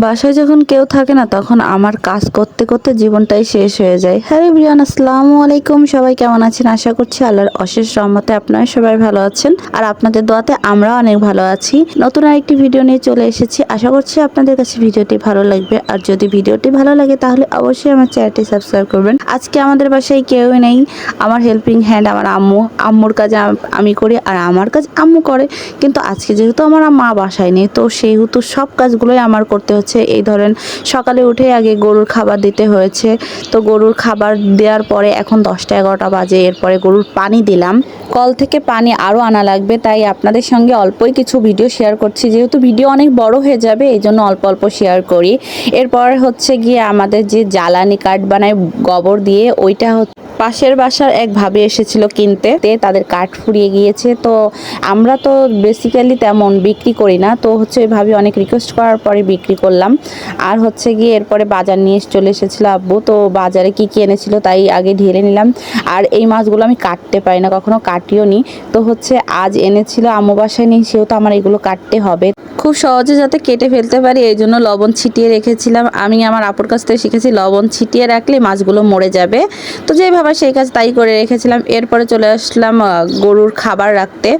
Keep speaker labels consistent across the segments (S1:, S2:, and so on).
S1: বাসায় যখন কেউ থাকে না, তখন আমার কাজ করতে করতে জীবনটাই শেষ হয়ে যায়। হ্যালো বিয়ান আসসালামু আলাইকুম। সবাই কেমন আছেন? আশা করছি আল্লাহর অশেষ রহমতে আপনারা সবাই ভালো আছেন। আর আপনাদের দোয়াতে আমরা অনেক ভালো আছি। নতুন আরেকটি ভিডিও নিয়ে চলে এসেছি। আশা করছি আপনাদের কাছে ভিডিওটি ভালো লাগবে। আর যদি ভিডিওটি ভালো লাগে, তাহলে অবশ্যই আমার চ্যানেলটি সাবস্ক্রাইব করবেন। আজকে আমাদের বাসায় কেউই নেই। আমার হেল্পিং হ্যান্ড আমার আম্মু। আম্মুর কাজ আমি করি আর আমার কাজ আম্মু করে। কিন্তু আজকে যেহেতু আমার মা বাসায় নেই, তো সেহেতু সব কাজগুলোই আমার করতে হচ্ছে এই ধরেন সকালে উঠে আগে গরুর খাবার দিতে হয়েছে। তো গরুর খাবার দেওয়ার পরে এখন দশটা এগারোটা বাজে, এরপরে গরুর পানি দিলাম। কল থেকে পানি আরও আনা লাগবে, তাই আপনাদের সঙ্গে অল্পই কিছু ভিডিও শেয়ার করছি। যেহেতু ভিডিও অনেক বড় হয়ে যাবে, এই জন্য অল্প অল্প শেয়ার করি। এরপর হচ্ছে গিয়ে আমাদের যে জ্বালানি কাঠ বানায় গোবর দিয়ে, ওইটা হচ্ছে পাশের বাসার এক ভাবে এসেছিল কিনতে। তে তাদের কাঠ ফুরিয়ে গিয়েছে। তো আমরা তো বেসিক্যালি তেমন বিক্রি করি না। তো হচ্ছে ভাবে অনেক রিকোয়েস্ট করার পরে বিক্রি করলাম। আর হচ্ছে গিয়ে এরপরে বাজার নিয়ে চলে এসেছিল আব্বু। তো বাজারে কি কী এনেছিল তাই আগে ঢেলে নিলাম। আর এই মাছগুলো আমি কাটতে পারি না, কখনো কাটিও নি। তো হচ্ছে আজ এনেছিল আম্মু বাসায় নেই সেহেতু আমার এগুলো কাটতে হবে। খুব সহজে যাতে কেটে ফেলতে পারি, এই জন্য লবণ ছিটিয়ে রেখেছিলাম। আমি আমার আপুর কাছ থেকে শিখেছি, লবণ ছিটিয়ে রাখলে মাছগুলো মরে যাবে। তো যেভাবে সেই কাজ তাই করে রেখেছিলাম। এরপরে চলে আসলাম গরুর খাবার রাখতে।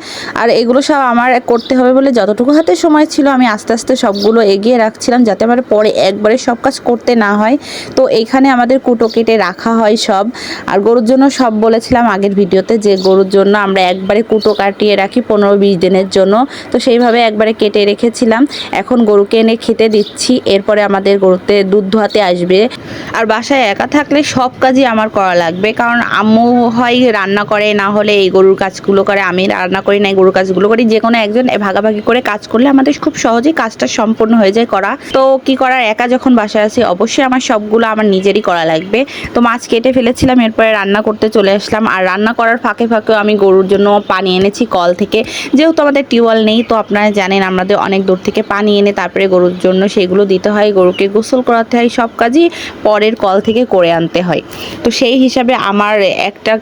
S1: আর এগুলো সব আমার করতে হবে বলে যতটুকু হাতে সময় ছিল, আমি আস্তে আস্তে সবগুলো এগিয়ে রাখছিলাম যাতে আমার পরে একবারে সব কাজ করতে না হয়। তো এইখানে আমাদের কুটো কেটে রাখা হয় সব। আর গরুর জন্য সব বলেছিলাম আগের ভিডিওতে যে গরুর জন্য আমরা একবারে কুটো কাটিয়ে রাখি পনেরো বিশ দিনের জন্য। তো সেইভাবে একবারে কেটে রেখেছিলাম এখন গরুকে এনে খেতে দিচ্ছি। এরপরে আমাদের গরুতে দুধ ধোয়াতে আসবে। আর বাসায় একা থাকলে সব কাজই আমার করা লাগবে। কারণ আম্মু হয় রান্না করে, না হলে এই গরুর কাজগুলো করে। আমি রান্না করি না, এই গরুর কাজগুলো করি। যে কোনো একজন ভাগাভাগি করে কাজ করলে আমাদের খুব সহজেই কাজটা সম্পূর্ণ হয়ে যায় করা। তো কি করার? একা যখন বাসায় আছি, অবশ্যই আমার সবগুলো আমার নিজেরই করা লাগবে। তো মাছ কেটে ফেলেছিলাম, এরপরে রান্না করতে চলে আসলাম। আর রান্না করার ফাঁকে ফাঁকেও আমি গরুর জন্য পানি এনেছি কল থেকে। যেহেতু আমাদের টিউবওয়েল নেই, তো আপনারা জানেন আমাদের অনেক দূর থেকে পানি এনে তারপরে গরুর জন্য সেগুলো দিতে হয়, গরুকে গোসল করাতে হয়, সব কাজই পরের কল থেকে করে আনতে হয়। তো সেই হিসাবে আমার একটা,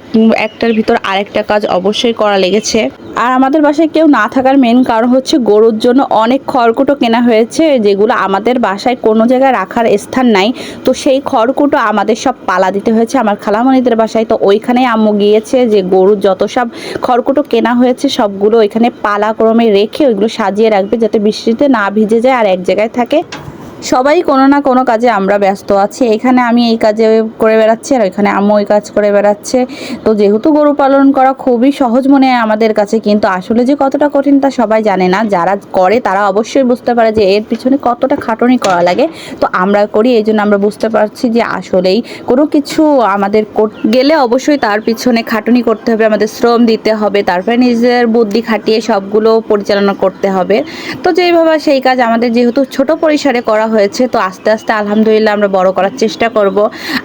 S1: একটার ভিতর আরেকটা কাজ অবশ্যই করা লেগেছে। আর আমাদের বাসায় কেউ না থাকার মেন কারণ হচ্ছে গরুর জন্য অনেক খড়কুটো কেনা হয়েছে, যেগুলো আমাদের বাসায় কোনো জায়গায় রাখার স্থান নাই। তো সেই খড়কুটো আমাদের সব পালা দিতে হয়েছে আমার খালামণিদের বাসায়। তো ওইখানে আম্মু গিয়েছে যে গরুর যত সব খড়কুটো কেনা হয়েছে সবগুলো ওইখানে পালা ক্রমে রেখে ওইগুলো সাজিয়ে রাখবে যাতে বৃষ্টিতে না ভিজে যায় আর এক জায়গায় থাকে সবাই কোনো না কোনো কাজে আমরা ব্যস্ত আছি। এখানে আমি এই কাজে করে বেড়াচ্ছি আর ওইখানে আম্মু ওই কাজ করে বেড়াচ্ছে। তো যেহেতু গরু পালন করা খুবই সহজ মনে হয় আমাদের কাছে, কিন্তু আসলে যে কতটা কঠিন তা সবাই জানে না। যারা করে তারা অবশ্যই বুঝতে পারে যে এর পিছনে কতটা খাটনি করা লাগে। তো আমরা করি, এই জন্য আমরা বুঝতে পারছি যে আসলেই কোনো কিছু আমাদের গেলে অবশ্যই তার পিছনে খাটুনি করতে হবে, আমাদের শ্রম দিতে হবে, তারপরে নিজের বুদ্ধি খাটিয়ে সবগুলো পরিচালনা করতে হবে। তো যেইভাবে সেই কাজ আমাদের যেহেতু ছোট পরিসরে করা হয়েছে, তো আস্তে আস্তে আলহামদুলিল্লাহ আমরা বড় করার চেষ্টা করব।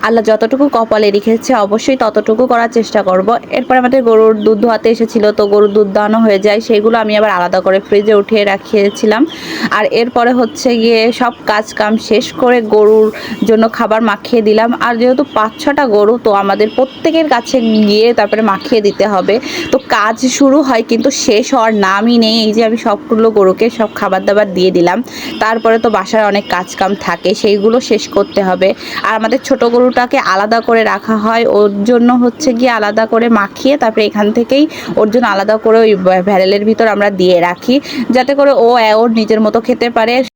S1: আল্লাহ যতটুকু কপালে রেখেছে, অবশ্যই ততটুকু করার চেষ্টা করব। এরপর আমাদের গরুর দুধ ধোয়াতে এসেছিল, তো গরুর দুধ দানো হয়ে যায়। সেগুলো আমি আবার আলাদা করে ফ্রিজে উঠিয়ে রাখিয়েছিলাম। আর এরপরে হচ্ছে গিয়ে সব কাজ কাম শেষ করে গরুর জন্য খাবার মাখিয়ে দিলাম। আর যেহেতু পাঁচ ছটা গরু, তো আমাদের প্রত্যেকের কাছে গিয়ে তারপরে মাখিয়ে দিতে হবে। তো কাজ শুরু হয়, কিন্তু শেষ হওয়ার নামই নেই। এই যে আমি সবগুলো গরুকে সব খাবার দাবার দিয়ে দিলাম। তারপরে তো বাসার অনেক কাজ কাম থাকে, সেইগুলো শেষ করতে হবে। আর আমাদের ছোট গরুটাকে আলাদা করে রাখা হয়, ওর জন্য হচ্ছে গিয়ে আলাদা করে মাখিয়ে তারপরে এখান থেকেই ওর জন্য আলাদা করে ওই ভ্যারেলের ভিতর আমরা দিয়ে রাখি, যাতে করে ও, ওর নিজের মতো খেতে পারে।